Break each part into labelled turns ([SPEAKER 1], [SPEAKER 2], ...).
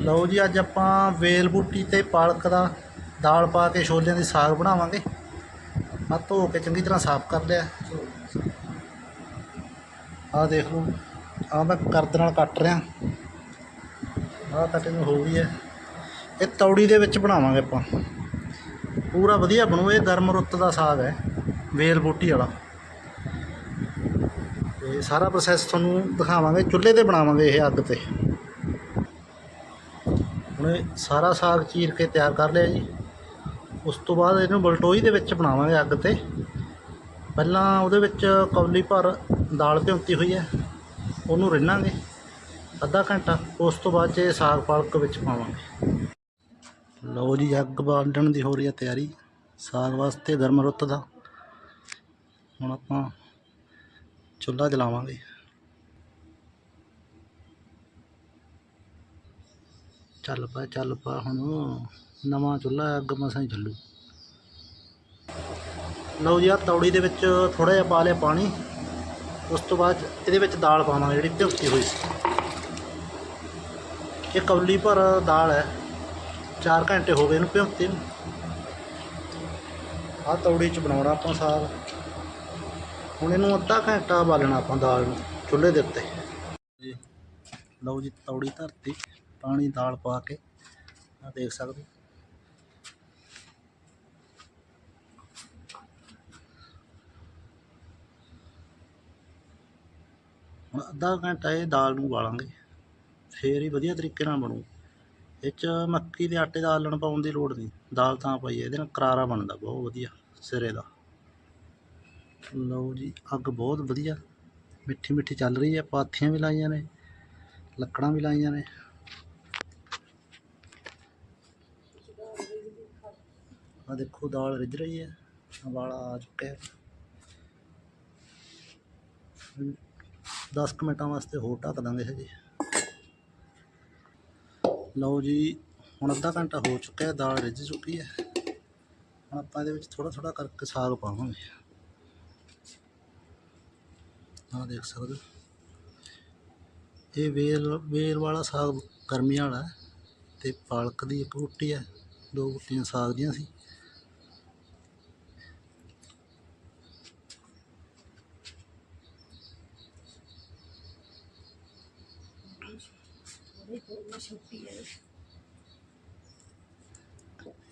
[SPEAKER 1] ਲਓ ਜੀ, ਅੱਜ ਆਪਾਂ ਵੇਲ ਬੂਟੀ ਤੇ ਪਾਲਕ ਦਾ ਦਾਲ ਪਾ ਕੇ ਛੋਲਿਆਂ ਦੀ ਸਾਗ ਬਣਾਵਾਂਗੇ। ਆ ਧੋ ਕੇ ਚੰਗੀ ਤਰ੍ਹਾਂ ਸਾਫ਼ ਕਰ ਲਿਆ। ਆਹ ਦੇਖ ਲਓ, ਆਹ ਮੈਂ ਕਰਦ ਨਾਲ ਕੱਟ ਰਿਹਾ। ਆਹ ਕਟਿੰਗ ਹੋ ਗਈ ਹੈ। ਇਹ ਤੌੜੀ ਦੇ ਵਿੱਚ ਬਣਾਵਾਂਗੇ ਆਪਾਂ। ਪੂਰਾ ਵਧੀਆ ਬਣੂ, ਇਹ ਗਰਮ ਰੁੱਤ ਦਾ ਸਾਗ ਹੈ, ਵੇਲ ਬੂਟੀ ਵਾਲਾ। ਇਹ ਸਾਰਾ ਪ੍ਰੋਸੈਸ ਤੁਹਾਨੂੰ ਦਿਖਾਵਾਂਗੇ, ਚੁੱਲ੍ਹੇ ਤੇ ਬਣਾਵਾਂਗੇ ਇਹ ਅੱਗ ਤੇ। ਹੁਣ ਇਹ ਸਾਰਾ ਸਾਗ ਚੀਰ ਕੇ ਤਿਆਰ ਕਰ ਲਿਆ ਜੀ। ਉਸ ਤੋਂ ਬਾਅਦ ਇਹਨੂੰ ਬਲਟੋਈ ਦੇ ਵਿੱਚ ਬਣਾਵਾਂਗੇ ਅੱਗ ਤੇ। ਪਹਿਲਾਂ ਉਹਦੇ ਵਿੱਚ ਕੌਲੀ ਭਰ ਦਾਲ ਭਿਉਂਤੀ ਹੋਈ ਹੈ, ਉਹਨੂੰ ਰਿੰਨਾਂਗੇ ਅੱਧਾ ਘੰਟਾ। ਉਸ ਤੋਂ ਬਾਅਦ 'ਚ ਇਹ ਸਾਗ ਪਾਲਕ ਵਿੱਚ ਪਾਵਾਂਗੇ। ਲਓ ਜੀ, ਅੱਗ ਬਾਲਣ ਦੀ ਹੋ ਰਹੀ ਹੈ ਤਿਆਰੀ। ਸਾਗ ਵਾਸਤੇ ਗਰਮ ਰੁੱਤ ਦਾ। ਹੁਣ ਆਪਾਂ ਚੁੱਲ੍ਹਾ ਜਲਾਵਾਂਗੇ। ਚੱਲ ਪਾ ਚੱਲ ਪਾ, ਹੁਣ ਨਵਾਂ ਚੁੱਲ੍ਹਾ ਅੱਗ ਮਸਾਂ ਹੀ ਚੱਲੂ। ਲਓ ਜੀ ਆ ਤੌੜੀ ਦੇ ਵਿੱਚ ਥੋੜਾ ਜਿਹਾ ਪਾ ਲਿਆ ਪਾਣੀ। ਉਸ ਤੋਂ ਬਾਅਦ ਇਹਦੇ ਵਿੱਚ ਦਾਲ ਪਾਵਾਂਗੇ, ਜਿਹੜੀ ਭਿਉਂਤੀ ਹੋਈ ਸੀ। ਇਹ ਕੌਲੀ ਭਰ ਦਾਲ ਹੈ। 4 ਘੰਟੇ ਹੋ ਗਏ ਇਹਨੂੰ ਭਿਉਂਤੀ ਨੂੰ। ਆ ਤੌੜੀ 'ਚ ਬਣਾਉਣਾ ਆਪਾਂ ਸਾਗ ਹੁਣ ਇਹਨੂੰ ਅੱਧਾ ਘੰਟਾ ਬਾਲਣਾ ਆਪਾਂ ਦਾਲ ਨੂੰ, ਚੁੱਲ੍ਹੇ ਦੇ ਉੱਤੇ। ਜੀ, ਲਓ ਜੀ, ਤੌੜੀ ਧਰਤੀ। ਪਾਣੀ ਦਾਲ ਪਾ ਕੇ ਆ ਦੇਖ ਸਕਦੇ ਹੋ। ਹੁਣ ਅੱਧਾ ਘੰਟਾ ਇਹ ਦਾਲ ਨੂੰ ਉਬਾਲਾਂਗੇ, ਫੇਰ ਹੀ ਵਧੀਆ ਤਰੀਕੇ ਨਾਲ ਬਣੂ। ਇਹ 'ਚ ਮੱਕੀ ਦੇ ਆਟੇ ਦਾ ਆਲਣ ਪਾਉਣ ਦੀ ਲੋੜ ਨਹੀਂ, ਦਾਲ ਤਾਂ ਪਾਈ ਹੈ ਇਹਦੇ ਨਾਲ ਕਰਾਰਾ ਬਣਦਾ, ਬਹੁਤ ਵਧੀਆ, ਸਿਰੇ ਦਾ। ਲਓ ਜੀ, ਅੱਗ ਬਹੁਤ ਵਧੀਆ ਮਿੱਠੀ ਮਿੱਠੀ ਚੱਲ ਰਹੀ ਹੈ, ਪਾਥੀਆਂ ਵੀ ਲਾਈਆਂ ਨੇ, ਲੱਕੜਾਂ ਵੀ ਲਾਈਆਂ ਨੇ। ਆ ਦੇਖੋ, ਦਾਲ ਰਿੱਝ ਰਹੀ ਹੈ। ਵਾਲਾ ਆ ਚੁੱਕਿਆ ਹੈ। 10 ਕੁ ਮਿੰਟਾਂ ਵਾਸਤੇ ਹੋਰ ਢੱਕ ਦਾਂਗੇ ਹਜੇ। ਲਓ ਜੀ, ਹੁਣ ਅੱਧਾ ਘੰਟਾ ਹੋ ਚੁੱਕਿਆ ਦਾਲ ਰਿੱਝ ਚੁੱਕੀ ਹੈ। ਹੁਣ ਆਪਾਂ ਇਹਦੇ ਵਿੱਚ ਥੋੜਾ ਥੋੜਾ ਕਰਕੇ ਸਾਗ ਪਾਵਾਂਗੇ। ਆਹ ਦੇਖ ਸਕਦੇ ਹੋ। ਇਹ ਵੇਲ ਵੇਲ ਵਾਲਾ ਸਾਗ ਗਰਮੀਆਂ ਵਾਲਾ ਹੈ ਤੇ ਪਾਲਕ ਦੀ ਇੱਕ ਬੂਟੀ ਹੈ। ਦੋ ਬੂਟੀਆਂ ਸਾਗ ਦੀਆਂ ਸੀ।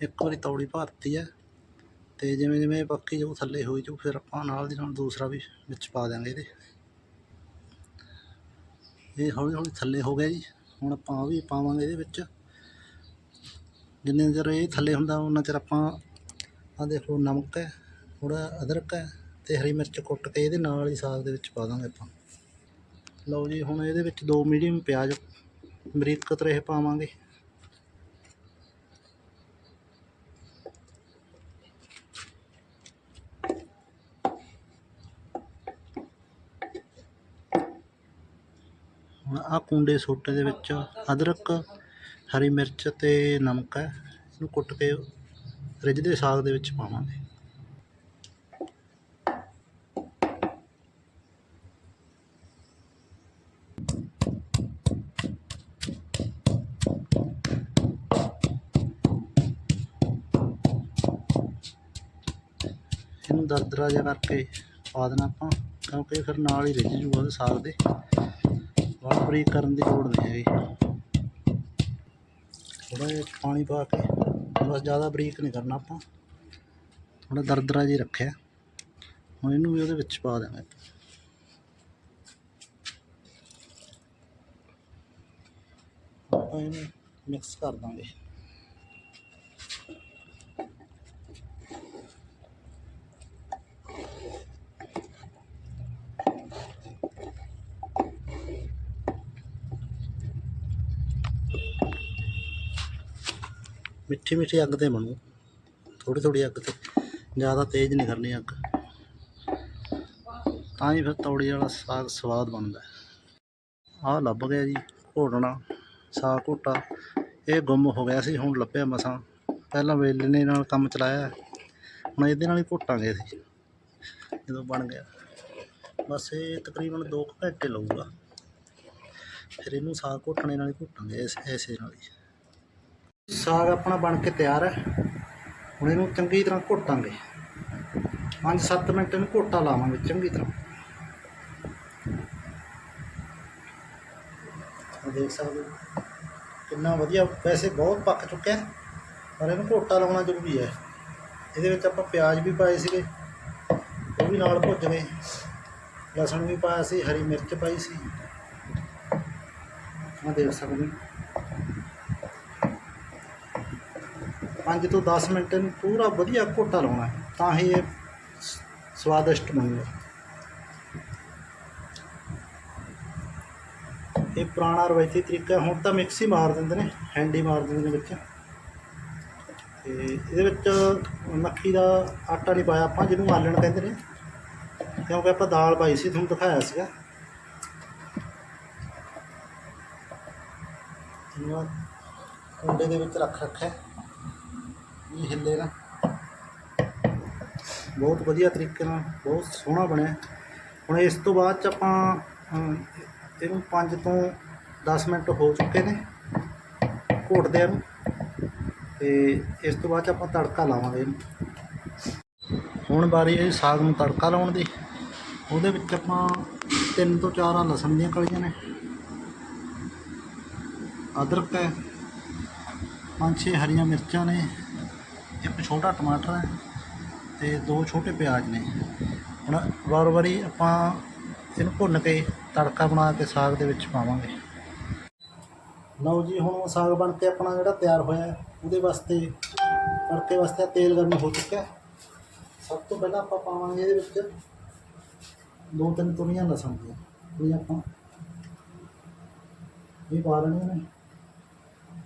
[SPEAKER 1] ਇੱਕ ਵਾਰੀ ਤੌੜੀ ਭਰਤੀ ਹੈ ਤੇ ਜਿਵੇਂ ਜਿਵੇਂ ਪੱਕੀ ਜੋ ਥੱਲੇ ਹੋਈ ਜਾਊ ਫਿਰ ਆਪਾਂ ਨਾਲ ਦੀ ਨਾਲ ਦੂਸਰਾ ਵੀ ਵਿੱਚ ਪਾ ਦਿਆਂਗੇ ਇਹਦੇ। ਇਹ ਹੌਲੀ ਹੌਲੀ ਥੱਲੇ ਹੋ ਗਿਆ ਜੀ। ਹੁਣ ਆਪਾਂ ਉਹ ਵੀ ਪਾਵਾਂਗੇ ਇਹਦੇ ਵਿੱਚ। ਜਿੰਨੇ ਚਿਰ ਇਹ ਥੱਲੇ ਹੁੰਦਾ ਉਹਨਾਂ ਚਿਰ ਆਪਾਂ ਆਹ ਦੇਖੋ ਨਮਕ ਹੈ ਥੋੜਾ ਅਦਰਕ ਹੈ ਤੇ ਹਰੀ ਮਿਰਚ ਕੁੱਟ ਕੇ ਇਹਦੇ ਨਾਲ ਹੀ ਸਾਗ ਦੇ ਵਿੱਚ ਪਾ ਦਾਂਗੇ ਆਪਾਂ। ਲਓ ਜੀ, ਹੁਣ ਇਹਦੇ ਵਿੱਚ ਦੋ ਮੀਡੀਅਮ ਪਿਆਜ਼ ਬਰੀਕ ਕਤਰੇ ਪਾਵਾਂਗੇ। ਹੁਣ ਆਹ ਕੁੰਡੇ ਸੋਟੇ ਦੇ ਵਿੱਚ ਅਦਰਕ, ਹਰੀ ਮਿਰਚ ਤੇ ਨਮਕ ਹੈ, ਇਹਨੂੰ ਕੁੱਟ ਕੇ ਰਿੱਝਦੇ ਸਾਗ ਦੇ ਵਿੱਚ ਪਾਵਾਂਗੇ ਇਹਨੂੰ ਦਰਦਰਾ ਜਿਹਾ ਕਰਕੇ ਪਾ ਦੇਣਾ ਆਪਾਂ, ਕਿਉਂਕਿ ਫਿਰ ਨਾਲ ਹੀ ਰਿੱਝ ਜੂਗਾ ਉਹਦੇ ਸਾਗ ਦੇ। ਬਹੁਤ ਬਰੀਕ ਕਰਨ ਦੀ ਲੋੜ ਨਹੀਂ ਹੈਗੀ। ਥੋੜਾ ਜਿਹਾ ਪਾਣੀ ਪਾ ਕੇ, ਬਸ ਜ਼ਿਆਦਾ ਬਰੀਕ ਨਹੀਂ ਕਰਨਾ ਆਪਾਂ। ਥੋੜਾ ਦਰਦਰਾ ਜਿਹਾ ਰੱਖਿਆ। ਹੁਣ ਇਹਨੂੰ ਵੀ ਉਹਦੇ ਵਿੱਚ ਪਾ ਦੇਣਾ। ਆਪਾਂ ਇਹਨੂੰ ਮਿਕਸ ਕਰ ਦਾਂਗੇ। ਮਿੱਠੀ ਮਿੱਠੀ ਅੱਗ ਤੇ ਬਣੂ। ਥੋੜੀ ਥੋੜੀ ਅੱਗ ਤੇ। ਜ਼ਿਆਦਾ ਤੇਜ਼ ਨਹੀਂ ਕਰਨੀ ਅੱਗ। ਤਾਂ ਹੀ ਫਿਰ ਤੌੜੀ ਵਾਲਾ ਸਾਗ ਸਵਾਦ ਬਣਦਾ। ਆਹ ਲੱਭ ਗਿਆ ਜੀ ਘੋਟਣਾ, ਸਾਗ ਘੋਟਾ। ਇਹ ਗੁੰਮ ਹੋ ਗਿਆ ਸੀ, ਹੁਣ ਲੱਭਿਆ ਮਸਾਂ। ਪਹਿਲਾਂ ਵੇਲਣੇ ਨਾਲ ਕੰਮ ਚਲਾਇਆ। ਹੁਣ ਇਹਦੇ ਨਾਲ ਹੀ ਘੋਟਾਂਗੇ ਅਸੀਂ ਜਦੋਂ ਬਣ ਗਿਆ। ਬਸ ਇਹ ਤਕਰੀਬਨ 2 ਘੰਟੇ ਲਊਗਾ। ਫਿਰ ਇਹਨੂੰ ਸਾਗ ਘੋਟਣੇ ਨਾਲ ਹੀ ਘੋਟਾਂਗੇ, ਇਸ ਐਸੇ ਨਾਲ ਹੀ। ਸਾਗ ਆਪਣਾ ਬਣ ਕੇ ਤਿਆਰ ਹੈ। ਹੁਣ ਇਹਨੂੰ ਚੰਗੀ ਤਰ੍ਹਾਂ ਘੋਟਾਂਗੇ। 5-7 ਮਿੰਟ ਇਹਨੂੰ ਘੋਟਾ ਲਾਵਾਂਗੇ ਚੰਗੀ ਤਰ੍ਹਾਂ। ਆਹ ਦੇਖ ਸਕਦੇ ਹੋ। ਕਿੰਨਾ ਵਧੀਆ ਵੈਸੇ ਬਹੁਤ ਪੱਕ ਚੁੱਕਿਆ ਪਰ ਇਹਨੂੰ ਘੋਟਾ ਲਾਉਣਾ ਜ਼ਰੂਰੀ ਹੈ। ਇਹਦੇ ਵਿੱਚ ਆਪਾਂ ਪਿਆਜ਼ ਵੀ ਪਾਏ ਸੀਗੇ, ਉਹ ਵੀ ਨਾਲ ਭੁੱਜ ਗਏ ਲਸਣ ਵੀ ਪਾਇਆ ਸੀ, ਹਰੀ ਮਿਰਚ ਪਾਈ ਸੀ। ਆਹ ਦੇਖ ਸਕਦੇ ਹੋ। 5 ਤੋਂ 10 ਮਿੰਟ ਇਹਨੂੰ ਪੂਰਾ ਵਧੀਆ ਘੋਟਾ ਲਾਉਣਾ ਹੈ, ਤਾਂ ਹੀ ਇਹ ਸ- ਸਵਾਦਿਸ਼ਟ ਬਣੂਗਾ। ਇਹ ਪੁਰਾਣਾ ਰਵਾਇਤੀ ਤਰੀਕਾ ਹੁਣ ਤਾਂ ਮਿਕਸੀ ਮਾਰ ਦਿੰਦੇ ਨੇ ਹੈਂਡੀ ਮਾਰ ਦਿੰਦੇ ਨੇ ਵਿੱਚ ਤੇ ਇਹਦੇ ਵਿੱਚ ਮੱਕੀ ਦਾ ਆਟਾ ਨਹੀਂ ਪਾਇਆ ਆਪਾਂ ਜਿਹਨੂੰ ਆਲਣ ਕਹਿੰਦੇ ਨੇ। ਕਿਉਂਕਿ ਆਪਾਂ ਦਾਲ ਪਾਈ ਸੀ ਤੁਹਾਨੂੰ ਦਿਖਾਇਆ ਸੀਗਾ। ਇਹਨੂੰ ਕੁੰਡੇ ਦੇ ਵਿੱਚ ਰੱਖ ਰੱਖਿਆ ਇਹ ਹਿੱਲੇ ਨਾ ਬਹੁਤ ਵਧੀਆ ਤਰੀਕੇ ਨਾਲ, ਬਹੁਤ ਸੋਹਣਾ ਬਣਿਆ। ਹੁਣ ਇਸ ਤੋਂ ਬਾਅਦ ਚ ਆਪਾਂ ਇਹਨੂੰ 5 ਤੋਂ 10 ਮਿੰਟ ਹੋ ਚੁੱਕੇ ਨੇ ਘੋਟਦੇ ਨੂੰ। ਤੇ ਇਸ ਤੋਂ ਬਾਅਦ ਚ ਆਪਾਂ ਤੜਕਾ ਲਾਵਾਂਗੇ ਇਹਨੂੰ। ਹੁਣ ਬਾਰੀ ਹੈ ਸਾਗ ਨੂੰ ਤੜਕਾ ਲਾਉਣ ਦੀ। ਉਹਦੇ ਵਿੱਚ ਆਪਾਂ ਤਿੰਨ ਤੋਂ ਚਾਰ ਲਸਣ ਦੀਆਂ ਕਲੀਆਂ ਨੇ। ਅਦਰਕ ਹੈ, ਪੰਜ ਛੇ ਹਰੀਆਂ ਮਿਰਚਾਂ ਨੇ। ਇੱਕ ਛੋਟਾ ਟਮਾਟਰ ਹੈ ਤੇ ਦੋ ਛੋਟੇ ਪਿਆਜ਼ ਨੇ। ਹੁਣ ਵਾਰ ਵਾਰੀ ਆਪਾਂ ਇਹਨੂੰ ਭੁੰਨ ਕੇ ਤੜਕਾ ਬਣਾ ਕੇ ਸਾਗ ਦੇ ਵਿੱਚ ਪਾਵਾਂਗੇ। ਲਓ ਜੀ, ਹੁਣ ਸਾਗ ਬਣ ਕੇ ਆਪਣਾ ਜਿਹੜਾ ਤਿਆਰ ਹੋਇਆ ਉਹਦੇ ਵਾਸਤੇ ਤੜਕੇ ਵਾਸਤੇ ਤੇਲ ਗਰਮ ਹੋ ਚੁੱਕਿਆ ਸਭ ਤੋਂ ਪਹਿਲਾਂ ਆਪਾਂ ਪਾਵਾਂਗੇ ਇਹਦੇ ਵਿੱਚ ਦੋ ਤਿੰਨ ਤੁਰੀਆਂ ਲਸਣ ਦੀਆਂ ਇਹ ਆਪਾਂ ਇਹ ਪਾ ਲੈਣੀਆਂ ਨੇ।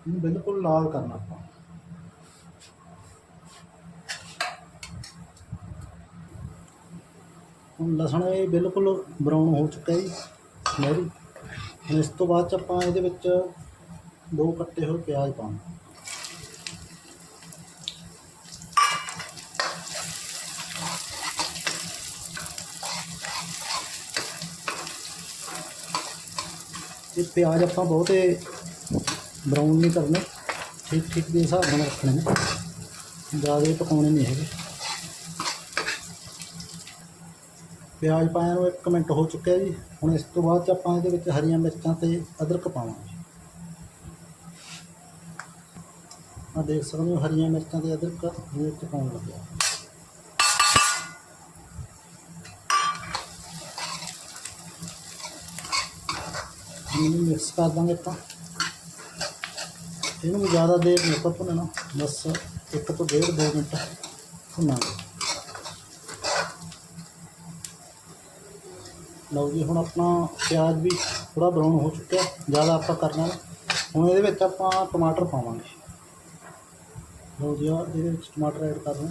[SPEAKER 1] ਇਹਨੂੰ ਬਿਲਕੁਲ ਲਾਲ ਕਰਨਾ ਆਪਾਂ। ਹੁਣ ਲਸਣ ਇਹ ਬਿਲਕੁਲ ਬਰਾਊਨ ਹੋ ਚੁੱਕਾ ਜੀ ਸੁਨਹਿਰੀ ਹੁਣ ਇਸ ਤੋਂ ਬਾਅਦ ਚ ਆਪਾਂ ਇਹਦੇ ਵਿੱਚ ਦੋ ਕੱਟੇ ਹੋਏ ਪਿਆਜ਼ ਪਾਉਣਾ। ਇਹ ਪਿਆਜ਼ ਆਪਾਂ ਬਹੁਤੇ ਬਰਾਊਨ ਨਹੀਂ ਕਰਨੇ ਠੀਕ ਠੀਕ ਦੇ ਹਿਸਾਬ ਨਾਲ ਰੱਖਣੇ ਨੇ। ਜ਼ਿਆਦਾ ਪਕਾਉਣੇ ਨਹੀਂ ਹੈਗੇ। ਪਿਆਜ਼ ਪਾਇਆ ਨੂੰ 1 ਮਿੰਟ ਹੋ ਚੁੱਕਿਆ ਜੀ। ਹੁਣ ਇਸ ਤੋਂ ਬਾਅਦ ਚ ਆਪਾਂ ਇਹਦੇ ਵਿੱਚ ਹਰੀਆਂ ਮਿਰਚਾਂ ਤੇ ਅਦਰਕ ਪਾਵਾਂਗੇ। ਆ ਦੇਖ ਸਕਦੇ ਹੋ, ਹਰੀਆਂ ਮਿਰਚਾਂ ਤੇ ਅਦਰਕ ਇਹਦੇ ਵਿੱਚ ਪਾਉਣ ਲੱਗਿਆ। ਇਹਨੂੰ ਮਿਕਸ ਕਰ ਦਾਂਗੇ ਆਪਾਂ। ਇਹਨੂੰ ਵੀ ਜ਼ਿਆਦਾ ਦੇਰ ਨਹੀਂ ਆਪਾਂ ਭੁੰਨਣਾ। ਬਸ ਇੱਕ ਤੋਂ ਡੇਢ, ਦੋ ਮਿੰਟ ਭੁੰਨਾਂਗੇ। ਲਓ ਜੀ, ਹੁਣ ਆਪਣਾ ਪਿਆਜ਼ ਵੀ ਥੋੜਾ ਬਰਾਊਨ ਹੋ ਚੁੱਕਿਆ, ਜ਼ਿਆਦਾ ਆਪਾਂ ਕਰਨਾ ਹੁਣ ਇਹਦੇ ਵਿੱਚ ਆਪਾਂ ਟਮਾਟਰ ਪਾਵਾਂਗੇ। ਲਓ ਜੀ, ਆਹ ਇਹਦੇ ਵਿੱਚ ਟਮਾਟਰ ਐਡ ਕਰ ਰਹੇ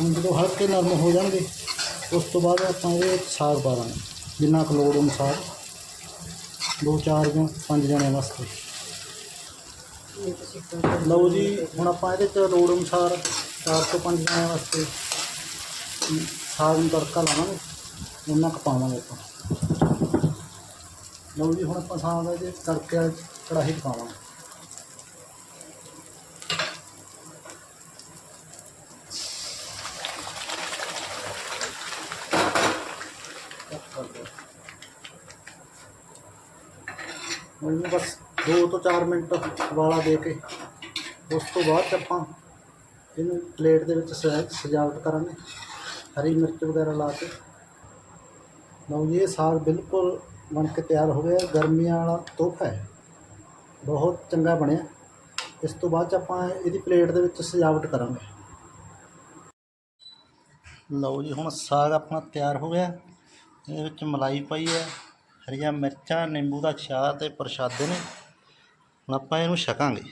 [SPEAKER 1] ਹੁਣ ਜਦੋਂ ਹਲਕੇ ਨਰਮ ਹੋ ਜਾਣਗੇ, ਉਸ ਤੋਂ ਬਾਅਦ ਆਪਾਂ ਇਹਦੇ ਵਿੱਚ ਸਾਗ ਪਾ ਦਾਂਗੇ ਜਿੰਨਾ ਕੁ ਲੋੜ ਅਨੁਸਾਰ। ਦੋ ਚਾਰ ਜਾਂ ਪੰਜ ਜਣਿਆਂ ਵਾਸਤੇ। ਲਓ ਜੀ ਹੁਣ ਆਪਾਂ ਇਹਦੇ ਚ ਲੋੜ ਅਨੁਸਾਰ ਚਾਰ ਤੋਂ ਪੰਜ ਜਣਿਆਂ ਵਾਸਤੇ ਅਮ, ਸਾਗ ਨੂੰ ਤੜਕਾ ਲਾਵਾਂਗੇ ਉਹਨਾਂ ਕੁ ਪਾਵਾਂਗੇ ਆਪਾਂ। ਲਓ ਜੀ ਹੁਣ ਆਪਾਂ ਸਾਗ ਜੇ ਤੜਕੇ ਵਾਲੀ ਕੜਾਹੀ 'ਚ ਪਾਵਾਂਗੇ ਹੁਣ ਇਹਨੂੰ ਬਸ 2 ਤੋਂ 4 ਮਿੰਟ ਉਬਾਲਾ ਦੇ ਕੇ ਉਸ ਤੋਂ ਬਾਅਦ 'ਚ ਆਪਾਂ ਇਹਨੂੰ ਪਲੇਟ ਦੇ ਵਿੱਚ ਸਜਾ- ਸਜਾਵਟ ਕਰਾਂਗੇ। ਹਰੀ ਮਿਰਚ ਵਗੈਰਾ ਲਾ ਕੇ। ਲਓ ਜੀ, ਇਹ ਸਾਗ ਬਿਲਕੁਲ ਬਣ ਕੇ ਤਿਆਰ ਹੋ ਗਿਆ। ਗਰਮੀਆਂ ਵਾਲਾ ਤੋਹਫਾ ਹੈ। ਬਹੁਤ ਚੰਗਾ ਬਣਿਆ। ਇਸ ਤੋਂ ਬਾਅਦ 'ਚ ਆਪਾਂ ਇਹਦੀ ਪਲੇਟ ਦੇ ਵਿੱਚ ਸਜਾਵਟ ਕਰਾਂਗੇ। ਲਓ ਜੀ, ਹੁਣ ਸਾਗ ਆਪਣਾ ਤਿਆਰ ਹੋ ਗਿਆ। ਇਹਦੇ ਵਿੱਚ ਮਲਾਈ ਪਾਈ ਹੈ। ਹਰੀਆਂ ਮਿਰਚਾਂ, ਨਿੰਬੂ ਦਾ ਅਚਾਰ ਤੇ ਪ੍ਰਸ਼ਾਦੇ ਨੇ। ਆਪਾਂ ਇਹਨੂੰ ਛਕਾਂਗੇ।